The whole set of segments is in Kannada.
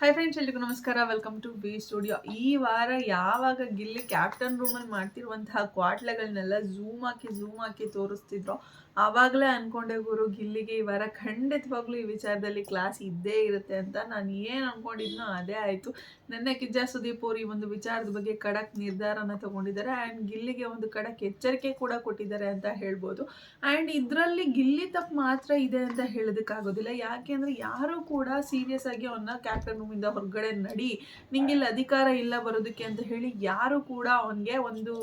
ಹಾಯ್ ಫ್ರೆಂಡ್ಸ್ ಎಲ್ರಿಗೂ ನಮಸ್ಕಾರ. ವೆಲ್ಕಮ್ ಟು ಬಿ ಸ್ಟುಡಿಯೋ ಈ ವಾರ ಯಾವಾಗ ಗಿಲ್ಲಿ ಕ್ಯಾಪ್ಟನ್ ರೂಮಲ್ಲಿ ಮಾಡ್ತಿರುವಂತಹ ಕ್ವಾಟ್ಲೆಗಳನ್ನೆಲ್ಲ ಝೂಮ್ ಹಾಕಿ ಝೂಮ್ ಹಾಕಿ ತೋರಿಸ್ತಿದ್ರು ಆವಾಗಲೇ ಅನ್ಕೊಂಡೆ ಗುರು ಗಿಲ್ಲಿಗೆ ಈ ವಾರ ಖಂಡಿತವಾಗ್ಲೂ ಈ ವಿಚಾರದಲ್ಲಿ ಕ್ಲಾಸ್ ಇದ್ದೇ ಇರುತ್ತೆ ಅಂತ ನಾನು ಏನು ಅನ್ಕೊಂಡಿದ್ನೋ ಅದೇ ಆಯಿತು. ನೆನ್ನೆ ಕಿಜ್ಜಾ ಸುದೀಪ್ ಅವರು ಈ ಒಂದು ವಿಚಾರದ ಬಗ್ಗೆ ಖಡಕ್ ನಿರ್ಧಾರನ ತಗೊಂಡಿದ್ದಾರೆ ಆ್ಯಂಡ್ ಗಿಲ್ಲಿಗೆ ಒಂದು ಖಡಕ್ ಎಚ್ಚರಿಕೆ ಕೂಡ ಕೊಟ್ಟಿದ್ದಾರೆ ಅಂತ ಹೇಳ್ಬೋದು. ಆ್ಯಂಡ್ ಇದರಲ್ಲಿ ಗಿಲ್ಲಿ ತಪ್ಪು ಮಾತ್ರ ಇದೆ ಅಂತ ಹೇಳೋದಕ್ಕಾಗೋದಿಲ್ಲ. ಯಾಕೆ ಅಂದರೆ ಯಾರೂ ಕೂಡ ಸೀರಿಯಸ್ ಆಗಿ ಅವನ್ನ ಕ್ಯಾಪ್ಟನ್ ರೂಮಿಂದ ಹೊರಗಡೆ ನಡಿ, ನಿಂಗಿಲ್ಲಿ ಅಧಿಕಾರ ಇಲ್ಲ ಬರೋದಕ್ಕೆ ಅಂತ ಹೇಳಿ ಯಾರು ಕೂಡ ಅವನಿಗೆ ಒಂದು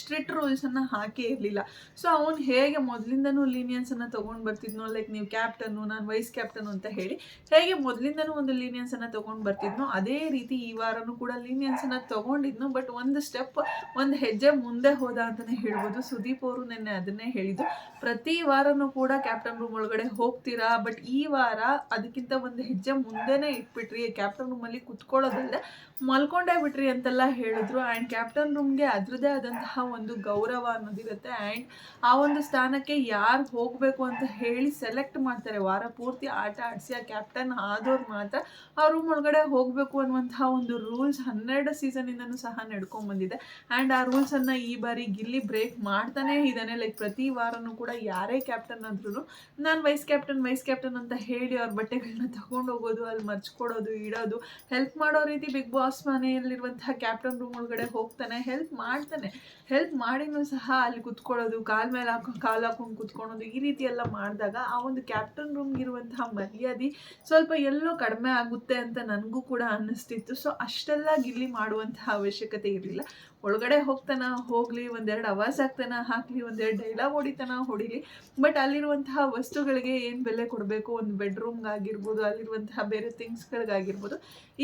ಸ್ಟ್ರಿಕ್ಟ್ ರೂಲ್ಸನ್ನು ಹಾಕೇ ಇರಲಿಲ್ಲ. ಸೊ ಅವನು ಹೇಗೆ ಮೊದಲಿಂದನೂ ಲೀನಿಯನ್ಸನ್ನು ತೊಗೊಂಡು ಬರ್ತಿದ್ನೋ ಲೈಕ್ ನೀವು ಕ್ಯಾಪ್ಟನ್ನು ನಾನು ವೈಸ್ ಕ್ಯಾಪ್ಟನ್ ಅಂತ ಹೇಳಿ, ಹೇಗೆ ಮೊದಲಿಂದನೂ ಒಂದು ಲೀನಿಯನ್ಸನ್ನು ತೊಗೊಂಡು ಬರ್ತಿದ್ನೋ, ಅದೇ ರೀತಿ ಈ ವಾರನೂ ಕೂಡ ಲೀನಿಯನ್ಸನ್ನು ತೊಗೊಂಡಿದ್ನು ಬಟ್ ಒಂದು ಸ್ಟೆಪ್ ಒಂದು ಹೆಜ್ಜೆ ಮುಂದೆ ಹೋದ ಅಂತಲೇ ಹೇಳ್ಬೋದು. ಸುದೀಪ್ ಅವರು ನಿನ್ನೆ ಅದನ್ನೇ ಹೇಳಿದ್ದು. ಪ್ರತಿ ವಾರನೂ ಕೂಡ ಕ್ಯಾಪ್ಟನ್ ರೂಮ್ ಒಳಗಡೆ ಹೋಗ್ತೀರಾ ಬಟ್ ಈ ವಾರ ಅದಕ್ಕಿಂತ ಒಂದು ಹೆಜ್ಜೆ ಮುಂದೆನೇ ಇಟ್ಬಿಟ್ರಿ. ಕ್ಯಾಪ್ಟನ್ ರೂಮಲ್ಲಿ ಕುತ್ಕೊಳ್ಳೋದಲ್ಲದೆ ಮಲ್ಕೊಂಡೇ ಬಿಟ್ರಿ ಅಂತೆಲ್ಲ ಹೇಳಿದ್ರು. ಆ್ಯಂಡ್ ಕ್ಯಾಪ್ಟನ್ ರೂಮ್ಗೆ ಅದ್ರದೇ ಆದಂತಹ ಒಂದು ಗೌರವ ಅನ್ನೋದಿರುತ್ತೆ ಆ್ಯಂಡ್ ಆ ಒಂದು ಸ್ಥಾನಕ್ಕೆ ಯಾರು ಹೋಗಬೇಕು ಅಂತ ಹೇಳಿ ಸೆಲೆಕ್ಟ್ ಮಾಡ್ತಾರೆ. ವಾರ ಪೂರ್ತಿ ಆಟ ಆಡಿಸಿ ಆ ಕ್ಯಾಪ್ಟನ್ ಆದವ್ರು ಮಾತ್ರ ಆ ರೂಮ್ ಒಳಗಡೆ ಹೋಗಬೇಕು ಅನ್ನುವಂತಹ ಒಂದು ರೂಲ್ಸ್ ಹನ್ನೆರಡು ಸೀಸನಿಂದನೂ ಸಹ ನಡ್ಕೊಂಡ್ಬಂದಿದೆ ಆ್ಯಂಡ್ ಆ ರೂಲ್ಸನ್ನು ಈ ಬಾರಿ ಗಿಲ್ಲಿ ಬ್ರೇಕ್ ಮಾಡ್ತಾನೇ ಇದ್ದಾನೆ. ಲೈಕ್ ಪ್ರತಿ ವಾರನೂ ಕೂಡ ಯಾರೇ ಕ್ಯಾಪ್ಟನ್ ಆದ್ರೂ ನಾನು ವೈಸ್ ಕ್ಯಾಪ್ಟನ್ ವೈಸ್ ಕ್ಯಾಪ್ಟನ್ ಅಂತ ಹೇಳಿ ಅವ್ರ ಬಟ್ಟೆಗಳನ್ನ ತಗೊಂಡು ಹೋಗೋದು ಅಲ್ಲಿ ಮರ್ಚ್ಕೊಡೋದು, ಇಡೋದು ಹೆಲ್ಪ್ ಮಾಡೋ ರೀತಿ ಬಿಗ್ ಬಾಸ್ ಮನೆಯಲ್ಲಿರುವಂತಹ ಕ್ಯಾಪ್ಟನ್ ರೂಮ್ ಒಳಗಡೆ ಹೋಗ್ತಾನೆ ಹೆಲ್ಪ್ ಮಾಡ್ತಾನೆ. ಹೆಲ್ಪ್ ಮಾಡಿನೂ ಸಹ ಅಲ್ಲಿ ಕುತ್ಕೊಳ್ಳೋದು, ಕಾಲ್ ಮೇಲೆ ಹಾಕೊಂಡು ಕಾಲು ಹಾಕೊಂಡು ಕುತ್ಕೊಳ್ಳೋದು ಈ ರೀತಿ ಎಲ್ಲ ಮಾಡಿದಾಗ ಆ ಒಂದು ಕ್ಯಾಪ್ಟನ್ ರೂಮ್ಗಿರುವಂತಹ ಮರ್ಯಾದೆ ಸ್ವಲ್ಪ ಎಲ್ಲೋ ಕಡಿಮೆ ಆಗುತ್ತೆ ಅಂತ ನನಗೂ ಕೂಡ ಅನ್ನಿಸ್ತಿತ್ತು. ಸೊ ಅಷ್ಟೆಲ್ಲ ಗಿಲ್ಲಿ ಮಾಡುವಂತಹ ಅವಶ್ಯಕತೆ ಇರಲಿಲ್ಲ. ಒಳಗಡೆ ಹೋಗ್ತಾನ, ಹೋಗಲಿ, ಒಂದೆರಡು ಅವಾಜ್ ಆಗ್ತಾನ, ಹಾಕಲಿ, ಒಂದೆರಡು ಡೈಲಾಗ್ ಹೊಡಿತಾನ, ಹೊಡಿಲಿ. ಬಟ್ ಅಲ್ಲಿರುವಂತಹ ವಸ್ತುಗಳಿಗೆ ಏನು ಬೆಲೆ ಕೊಡಬೇಕು? ಒಂದು ಬೆಡ್ರೂಮ್ಗಾಗಿರ್ಬೋದು ಅಲ್ಲಿರುವಂತಹ ಬೇರೆ ಥಿಂಗ್ಸ್ಗಳಿಗಾಗಿರ್ಬೋದು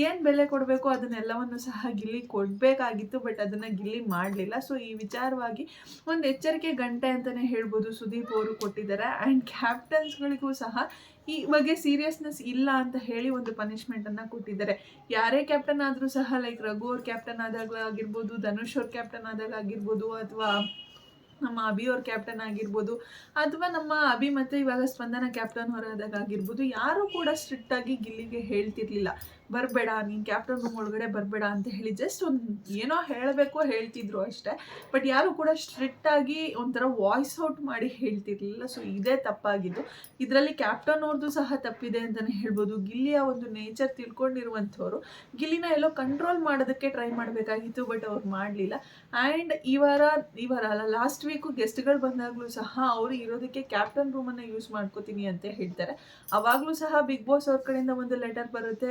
ಏನು ಬೆಲೆ ಕೊಡಬೇಕು? ಅದನ್ನೆಲ್ಲವನ್ನು ಸಹ ಗಿಲ್ಲಿ ಕೊಡಬೇಕಾಗಿತ್ತು ಬಟ್ ಅದನ್ನು ಗಿಲ್ಲಿ ಮಾಡಲಿಲ್ಲ. ಸೊ ವಿಚಾರವಾಗಿ ಒಂದು ಎಚ್ಚರಿಕೆ ಗಂಟೆ ಅಂತಲೇ ಹೇಳ್ಬೋದು ಸುದೀಪ್ ಅವರು ಕೊಟ್ಟಿದ್ದಾರೆ. ಆ್ಯಂಡ್ ಕ್ಯಾಪ್ಟನ್ಸ್ಗಳಿಗೂ ಸಹ ಈ ಬಗ್ಗೆ ಸೀರಿಯಸ್ನೆಸ್ ಇಲ್ಲ ಅಂತ ಹೇಳಿ ಒಂದು ಪನಿಷ್ಮೆಂಟನ್ನು ಕೊಟ್ಟಿದ್ದಾರೆ. ಯಾರೇ ಕ್ಯಾಪ್ಟನ್ ಆದರೂ ಸಹ ಲೈಕ್ ರಘು ಅವ್ರ ಕ್ಯಾಪ್ಟನ್ ಆದಾಗ ಆಗಿರ್ಬೋದು, ಧನುಷ್ ಅವ್ರ ಕ್ಯಾಪ್ಟನ್ ಆದಾಗ ಆಗಿರ್ಬೋದು, ಅಥವಾ ನಮ್ಮ ಅಭಿ ಅವ್ರ ಕ್ಯಾಪ್ಟನ್ ಆಗಿರ್ಬೋದು, ಅಥವಾ ನಮ್ಮ ಅಭಿ ಮತ್ತು ಇವಾಗ ಸ್ಪಂದನ ಕ್ಯಾಪ್ಟನ್ ಹೊರಾದಾಗ ಆಗಿರ್ಬೋದು, ಯಾರೂ ಕೂಡ ಸ್ಟ್ರಿಕ್ಟಾಗಿ ಗಿಲ್ಲಿಗೆ ಹೇಳ್ತಿರ್ಲಿಲ್ಲ. ಬರಬೇಡ, ನೀನು ಕ್ಯಾಪ್ಟನ್ ರೂಮ್ ಒಳಗಡೆ ಬರಬೇಡ ಅಂತ ಹೇಳಿ ಜಸ್ಟ್ ಒಂದು ಏನೋ ಹೇಳಬೇಕು ಹೇಳ್ತಿದ್ರು ಅಷ್ಟೇ. ಬಟ್ ಯಾರು ಕೂಡ ಸ್ಟ್ರಿಕ್ಟ್ ಆಗಿ ಒಂಥರ ವಾಯ್ಸ್ ಔಟ್ ಮಾಡಿ ಹೇಳ್ತಿರ್ಲಿಲ್ಲ. ಸೊ ಇದೇ ತಪ್ಪಾಗಿದ್ದು. ಇದರಲ್ಲಿ ಕ್ಯಾಪ್ಟನ್ ಅವ್ರದ್ದು ಸಹ ತಪ್ಪಿದೆ ಅಂತಲೇ ಹೇಳ್ಬೋದು. ಗಿಲ್ಲಿಯ ಒಂದು ನೇಚರ್ ತಿಳ್ಕೊಂಡಿರುವಂಥವ್ರು, ಗಿಲ್ಲಿನ ಎಲ್ಲೋ ಕಂಟ್ರೋಲ್ ಮಾಡೋದಕ್ಕೆ ಟ್ರೈ ಮಾಡಬೇಕಾಗಿತ್ತು ಬಟ್ ಅವ್ರು ಮಾಡಲಿಲ್ಲ. ಆ್ಯಂಡ್ ಈ ವಾರ ಈ ವಾರ ಅಲ್ಲ ಲಾಸ್ಟ್ ವೀಕು ಗೆಸ್ಟ್ಗಳು ಬಂದಾಗಲೂ ಸಹ ಅವರು ಇರೋದಕ್ಕೆ ಕ್ಯಾಪ್ಟನ್ ರೂಮನ್ನು ಯೂಸ್ ಮಾಡ್ಕೋತೀನಿ ಅಂತ ಹೇಳ್ತಾರೆ. ಅವಾಗಲೂ ಸಹ ಬಿಗ್ ಬಾಸ್ ಅವ್ರ ಕಡೆಯಿಂದ ಒಂದು ಲೆಟರ್ ಬರುತ್ತೆ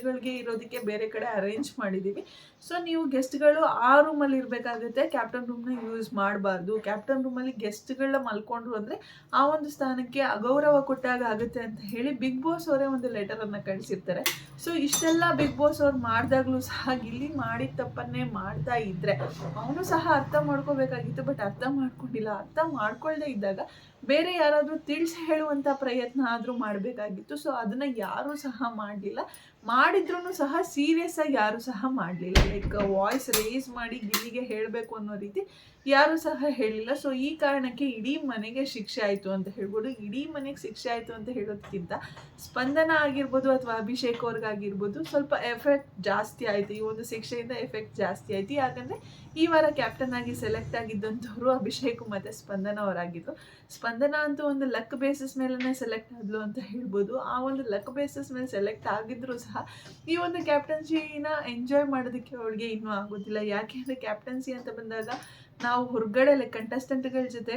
ಗೆಸ್ಟ್ಗಳಿಗೆ ಇರೋದಕ್ಕೆ ಬೇರೆ ಕಡೆ ಅರೇಂಜ್ ಮಾಡಿದ್ದೀವಿ ಸೊ ನೀವು ಗೆಸ್ಟ್ಗಳು ಆ ರೂಮಲ್ಲಿ ಇರಬೇಕಾಗುತ್ತೆ. ಕ್ಯಾಪ್ಟನ್ ರೂಮ್ನ ಯೂಸ್ ಮಾಡಬಾರ್ದು. ಕ್ಯಾಪ್ಟನ್ ರೂಮಲ್ಲಿ ಗೆಸ್ಟ್ಗಳನ್ನ ಮಲ್ಕೊಂಡ್ರು ಅಂದರೆ ಆ ಒಂದು ಸ್ಥಾನಕ್ಕೆ ಅಗೌರವ ಕೊಟ್ಟಾಗ ಆಗುತ್ತೆ ಅಂತ ಹೇಳಿ ಬಿಗ್ ಬಾಸ್ ಅವರೇ ಒಂದು ಲೆಟರನ್ನು ಕಳಿಸಿರ್ತಾರೆ. ಸೊ ಇಷ್ಟೆಲ್ಲ ಬಿಗ್ ಬಾಸ್ ಅವ್ರು ಮಾಡಿದಾಗಲೂ ಸಹ ಇಲ್ಲಿ ಮಾಡಿದ ತಪ್ಪನ್ನೇ ಮಾಡ್ತಾ ಇದ್ರೆ. ಅವನು ಸಹ ಅರ್ಥ ಮಾಡ್ಕೋಬೇಕಾಗಿತ್ತು ಬಟ್ ಅರ್ಥ ಮಾಡ್ಕೊಂಡಿಲ್ಲ. ಅರ್ಥ ಮಾಡ್ಕೊಳ್ದೇ ಇದ್ದಾಗ ಬೇರೆ ಯಾರಾದರೂ ತಿಳಿಸಿ ಹೇಳುವಂಥ ಪ್ರಯತ್ನ ಆದರೂ ಮಾಡಬೇಕಾಗಿತ್ತು. ಸೊ ಅದನ್ನು ಯಾರೂ ಸಹ ಮಾಡಲಿಲ್ಲ. ಮಾಡಿದ್ರೂ ಸಹ ಸೀರಿಯಸ್ ಆಗಿ ಯಾರೂ ಸಹ ಮಾಡಲಿಲ್ಲ. ಲೈಕ್ ವಾಯ್ಸ್ ರೇಸ್ ಮಾಡಿ ಗಿಲ್ಲಿಗೆ ಹೇಳಬೇಕು ಅನ್ನೋ ರೀತಿ ಯಾರೂ ಸಹ ಹೇಳಿಲ್ಲ. ಸೊ ಈ ಕಾರಣಕ್ಕೆ ಇಡೀ ಮನೆಗೆ ಶಿಕ್ಷೆ ಆಯಿತು ಅಂತ ಹೇಳ್ಬೋದು. ಇಡೀ ಮನೆಗೆ ಶಿಕ್ಷೆ ಆಯಿತು ಅಂತ ಹೇಳೋದಕ್ಕಿಂತ ಸ್ಪಂದನ ಆಗಿರ್ಬೋದು ಅಥವಾ ಅಭಿಷೇಕ್ ಅವ್ರಿಗಾಗಿರ್ಬೋದು ಸ್ವಲ್ಪ ಎಫೆಕ್ಟ್ ಜಾಸ್ತಿ ಆಯಿತು. ಈ ಒಂದು ಶಿಕ್ಷೆಯಿಂದ ಎಫೆಕ್ಟ್ ಜಾಸ್ತಿ ಆಯಿತು. ಯಾಕಂದರೆ ಈ ವಾರ ಕ್ಯಾಪ್ಟನ್ ಆಗಿ ಸೆಲೆಕ್ಟ್ ಆಗಿದ್ದಂಥವ್ರು ಅಭಿಷೇಕ್ ಮತ್ತು ಸ್ಪಂದನ ಅವರಾಗಿದ್ದು. ಸ್ಪಂದನ ಅಂತೂ ಒಂದು ಲಕ್ ಬೇಸಿಸ್ ಮೇಲೇ ಸೆಲೆಕ್ಟ್ ಆದ್ಲು ಅಂತ ಹೇಳ್ಬೋದು. ಆ ಒಂದು ಲಕ್ ಬೇಸಿಸ್ ಮೇಲೆ ಸೆಲೆಕ್ಟ್ ಆಗಿದ್ರು ಸಹ ಈ ಒಂದು ಕ್ಯಾಪ್ಟನ್ಸಿನ ಎಂಜಾಯ್ ಮಾಡೋದಕ್ಕೆ ಅವಳಿಗೆ ಇನ್ನೂ ಆಗೋದಿಲ್ಲ. ಯಾಕೆ ಅಂದರೆ ಕ್ಯಾಪ್ಟನ್ಸಿ ಅಂತ ಬಂದಾಗ ನಾವು ಹೊರಗಡೆ ಲೈಕ್ ಕಂಟೆಸ್ಟೆಂಟ್ಗಳ ಜೊತೆ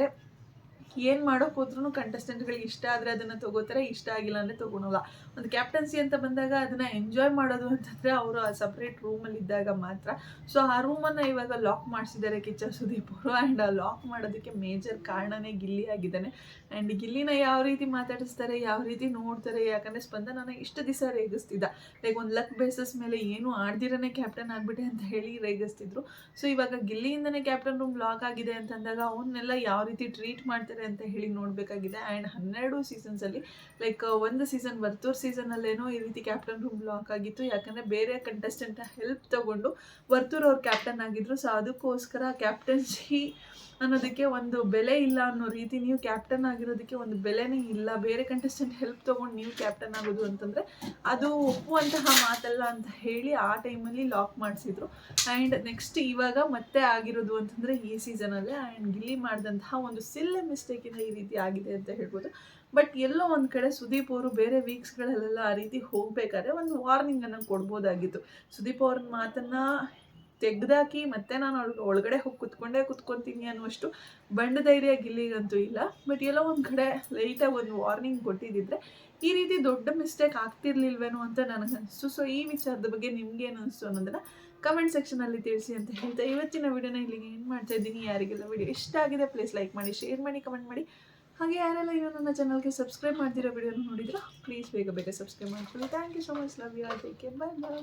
ಏನು ಮಾಡೋಕೆ ಹೋದ್ರೂ ಕಂಟೆಸ್ಟೆಂಟ್ಗಳಿಗೆ ಇಷ್ಟ ಆದರೆ ಅದನ್ನ ತಗೋತಾರೆ, ಇಷ್ಟ ಆಗಿಲ್ಲ ಅಂದ್ರೆ ತೊಗೊಳಲ್ಲ. ಒಂದು ಕ್ಯಾಪ್ಟನ್ಸಿ ಅಂತ ಬಂದಾಗ ಅದನ್ನ ಎಂಜಾಯ್ ಮಾಡೋದು ಅಂತಂದ್ರೆ ಅವರು ಆ ಸಪ್ರೇಟ್ ರೂಮಲ್ಲಿ ಇದ್ದಾಗ ಮಾತ್ರ. ಸೊ ಆ ರೂಮನ್ನು ಇವಾಗ ಲಾಕ್ ಮಾಡಿಸಿದ್ದಾರೆ ಕಿಚ್ಚ ಸುದೀಪ್ ಅವರು ಆ್ಯಂಡ್ ಆ ಲಾಕ್ ಮಾಡೋದಕ್ಕೆ ಮೇಜರ್ ಕಾರಣನೇ ಗಿಲ್ಲಿ ಆಗಿದ್ದಾನೆ. ಆ್ಯಂಡ್ ಗಿಲ್ಲಿನ ಯಾವ ರೀತಿ ಮಾತಾಡಿಸ್ತಾರೆ, ಯಾವ ರೀತಿ ನೋಡ್ತಾರೆ, ಯಾಕಂದ್ರೆ ಸ್ಪಂದನನ ಇಷ್ಟು ದಿವಸ ರೇಗಿಸ್ತಿದ್ದ. ಲೈಕ್ ಒಂದು ಲಕ್ ಬೇಸಸ್ ಮೇಲೆ ಏನು ಆಡ್ದಿರನೇ ಕ್ಯಾಪ್ಟನ್ ಆಗಿಬಿಟ್ಟೆ ಅಂತ ಹೇಳಿ ರೇಗಿಸ್ತಿದ್ರು. ಸೊ ಇವಾಗ ಗಿಲ್ಲಿಯಿಂದನೇ ಕ್ಯಾಪ್ಟನ್ ರೂಮ್ ಲಾಕ್ ಆಗಿದೆ ಅಂತಂದಾಗ ಅವನ್ನೆಲ್ಲ ಯಾವ ರೀತಿ ಟ್ರೀಟ್ ಮಾಡ್ತಾರೆ ಅಂತ ಹೇಳಿ ನೋಡಬೇಕಾಗಿದೆ. ಆ್ಯಂಡ್ ಹನ್ನೆರಡು ಸೀಸನ್ಸಲ್ಲಿ ಲೈಕ್ ಒಂದು ಸೀಸನ್ ವರ್ತೂರ್ ಸೀಸನಲ್ಲೇನೋ ಈ ರೀತಿ ಕ್ಯಾಪ್ಟನ್ ರೂಮ್ ಬ್ಲಾಕ್ ಆಗಿತ್ತು. ಯಾಕಂದರೆ ಬೇರೆ ಕಂಟೆಸ್ಟೆಂಟ್ ಹೆಲ್ಪ್ ತಗೊಂಡು ವರ್ತೂರ್ ಅವ್ರು ಕ್ಯಾಪ್ಟನ್ ಆಗಿದ್ರು. ಸೊ ಅದಕ್ಕೋಸ್ಕರ ಕ್ಯಾಪ್ಟನ್ಸಿ ಅನ್ನೋದಕ್ಕೆ ಒಂದು ಬೆಲೆ ಇಲ್ಲ ಅನ್ನೋ ರೀತಿ ನೀವು ಕ್ಯಾಪ್ಟನ್ ಆಗಿರೋದಕ್ಕೆ ಒಂದು ಬೆಲೆನೇ ಇಲ್ಲ. ಬೇರೆ ಕಂಟೆಸ್ಟೆಂಟ್ ಹೆಲ್ಪ್ ತೊಗೊಂಡು ನೀವು ಕ್ಯಾಪ್ಟನ್ ಆಗೋದು ಅಂತಂದರೆ ಅದು ಒಪ್ಪುವಂತಹ ಮಾತಲ್ಲ ಅಂತ ಹೇಳಿ ಆ ಟೈಮಲ್ಲಿ ಲಾಕ್ ಮಾಡಿಸಿದ್ರು. ಆ್ಯಂಡ್ ನೆಕ್ಸ್ಟ್ ಇವಾಗ ಮತ್ತೆ ಆಗಿರೋದು ಅಂತಂದರೆ ಈ ಸೀಸನಲ್ಲೇ ಆ್ಯಂಡ್ ಗಿಲ್ಲಿ ಮಾಡಿದಂತಹ ಒಂದು ಸಿಲ್ಲೆ ಮಿಸ್ಟೇಕಿಂದ ಈ ರೀತಿ ಆಗಿದೆ ಅಂತ ಹೇಳ್ಬೋದು. ಬಟ್ ಎಲ್ಲೋ ಒಂದು ಕಡೆ ಸುದೀಪ್ ಅವರು ಬೇರೆ ವೀಕ್ಸ್ಗಳಲ್ಲೆಲ್ಲ ಆ ರೀತಿ ಹೋಗಬೇಕಾದ್ರೆ ಒಂದು ವಾರ್ನಿಂಗನ್ನು ಕೊಡ್ಬೋದಾಗಿತ್ತು. ಸುದೀಪ್ ಅವ್ರ ಮಾತನ್ನು ತೆಗ್ದಾಕಿ ಮತ್ತೆ ನಾನು ಒಳಗೆ ಒಳಗಡೆ ಹೋಗಿ ಕುತ್ಕೊಂಡೇ ಕುತ್ಕೊತೀನಿ ಅನ್ನುವಷ್ಟು ಬಂಡ ಧೈರ್ಯ ಗಿಲ್ಲಿಗಂತೂ ಇಲ್ಲ. ಬಟ್ ಎಲ್ಲೋ ಒಂದು ಕಡೆ ಲೈಟಾಗಿ ಒಂದು ವಾರ್ನಿಂಗ್ ಕೊಟ್ಟಿದ್ದಿದ್ರೆ ಈ ರೀತಿ ದೊಡ್ಡ ಮಿಸ್ಟೇಕ್ ಆಗ್ತಿರ್ಲಿಲ್ವೇನೋ ಅಂತ ನನಗೆ ಅನಿಸ್ತು. ಸೊ ಈ ವಿಚಾರದ ಬಗ್ಗೆ ನಿಮ್ಗೇನು ಅನಿಸ್ತು ಅನ್ನೋದನ್ನು ಕಮೆಂಟ್ ಸೆಕ್ಷನಲ್ಲಿ ತಿಳಿಸಿ ಅಂತ ಹೇಳ್ತಾ ಇವತ್ತಿನ ವಿಡಿಯೋನ ಇಲ್ಲಿಗೆ ಏನು ಮಾಡ್ತಾ ಇದ್ದೀನಿ. ಯಾರಿಗೆಲ್ಲ ವಿಡಿಯೋ ಇಷ್ಟ ಆಗಿದೆ ಪ್ಲೀಸ್ ಲೈಕ್ ಮಾಡಿ ಶೇರ್ ಮಾಡಿ ಕಮೆಂಟ್ ಮಾಡಿ. ಹಾಗೆ ಯಾರೆಲ್ಲ ಇನ್ನೂ ನನ್ನ ಚಾನಲ್ಗೆ ಸಬ್ಸ್ಕ್ರೈಬ್ ಮಾಡ್ತಿರೋ ವಿಡಿಯೋನ ನೋಡಿದ್ರೆ ಪ್ಲೀಸ್ ಬೇಗ ಬೇಗ ಸಬ್ಸ್ಕ್ರೈಬ್ ಮಾಡ್ಕೊಳ್ಳಿ. Thank you so much love you all take care bye bye